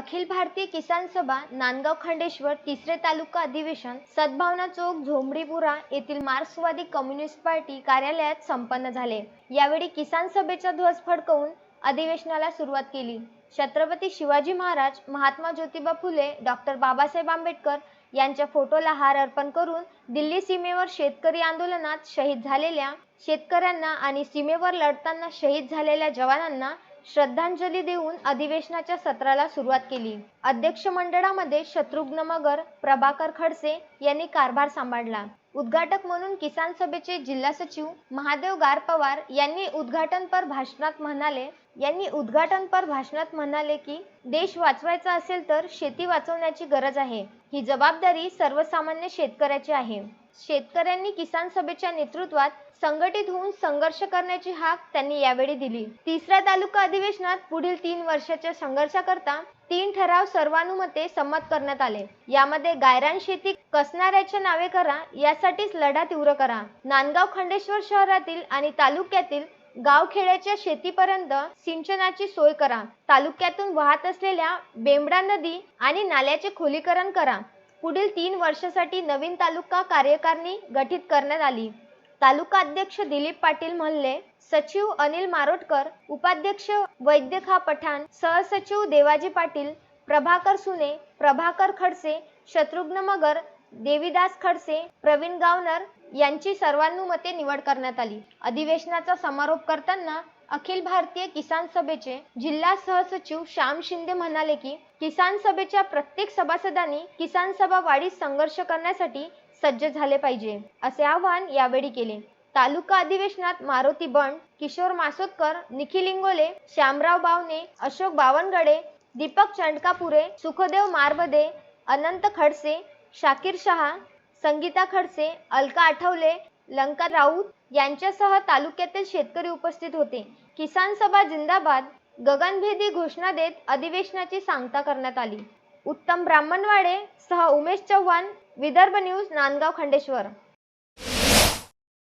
अखिल भारतीय किसान सभा नांदगाव खंडेश्वर तिसरे तालुका अधिवेशन सद्भावना चौक झोंबडीपुरा येथील मार्क्सवादी कम्युनिस्ट पार्टी कार्यालयात संपन्न झाले. यावेळी किसान सभेचा ध्वज फडकवून अधिवेशनाला सुरुवात केली. छत्रपती शिवाजी महाराज महात्मा ज्योतिबा फुले डॉक्टर बाबासाहेब आंबेडकर यांच्या फोटोला हार अर्पण करून दिल्ली सीमेवर शेतकरी आंदोलनात शहीद झालेल्या शेतकऱ्यांना आणि सीमेवर लढताना शहीद झालेल्या जवानांना श्रद्धांजली देऊन अधिवेशनाच्या सत्राला सुरुवात केली. अध्यक्ष मंडळामध्ये शत्रुघ्न मगर प्रभाकर खडसे यांनी कारभार सांभाळला. उद्घाटक म्हणून किसान सभेचे जिल्हा सचिव महादेव गारपवार यांनी उद्घाटनपर भाषणात म्हणाले यांनी उद्घाटनपर भाषणात म्हणाले की देश वाचवायचा असेल तर शेती वाचवण्याची गरज आहे. ही जबाबदारी सर्वसामान्य शेतकऱ्याची आहे. शेतकऱ्यांनी किसान सभेच्या नेतृत्वात संघटित होऊन संघर्ष करण्याची हाक त्यांनी यावेळी दिली. तिसऱ्या तालुका अधिवेशनात पुढील तीन वर्षाच्या संघर्षाकरता तीन ठराव सर्वानुमते संमत करण्यात आले. यामध्ये गायरान शेती कसणाऱ्याचे नावे करा या यासाठीच लढा तीव्र करा. नांदगाव खंडेश्वर शहरातील आणि तालुक्यातील गावखेड्याच्या शेतीपर्यंत सिंचनाची सोय करा. तालुक्यातून वाहत असलेल्या बेंबडा नदी आणि नाल्याचे खोलीकरण करा. पुढील तीन वर्षासाठी नवीन तालुका कार्यकारिणी गठीत करण्यात आली. तालुका अध्यक्ष दिलीप पाटील म्हणले सचिव अनिल मारोटकर उपाध्यक्ष वैद्यखा पठाण सहसचिव देवाजी पाटील प्रभाकर सुने प्रभाकर खडसे शत्रुघ्न मगर देवीदास खडसे प्रवीण गावनर यांची सर्वानुमते निवड करण्यात आली. अधिवेशनाचा समारोप करताना अखिल भारतीय किसान सभेचे जिल्हा सहसचिव श्याम शिंदे म्हणाले की किसान सभेच्या प्रत्येक सभासदांनी किसान सभा वाढीस संघर्ष करण्यासाठी सज्ज झाले पाहिजे असे आवाहन यावेळी केले. तालुका अधिवेशनात मारुती बंड किशोर मासोदकर निखिल इंगोले श्यामराव बावने अशोक बावनगडे दीपक चंडकापुरे सुखदेव मारबदे अनंत खडसे शाकीर शहा संगीता खडसे अलका आठवले लंका राऊत यांच्यासह तालुक्यातील शेतकरी उपस्थित होते. किसान सभा जिंदाबाद गगनभेदी घोषणा देत अधिवेशनाची सांगता करण्यात आली. उत्तम ब्राह्मणवाडे सह उमेश चव्हाण विदर्भ न्यूज नांदगाव खंडेश्वर.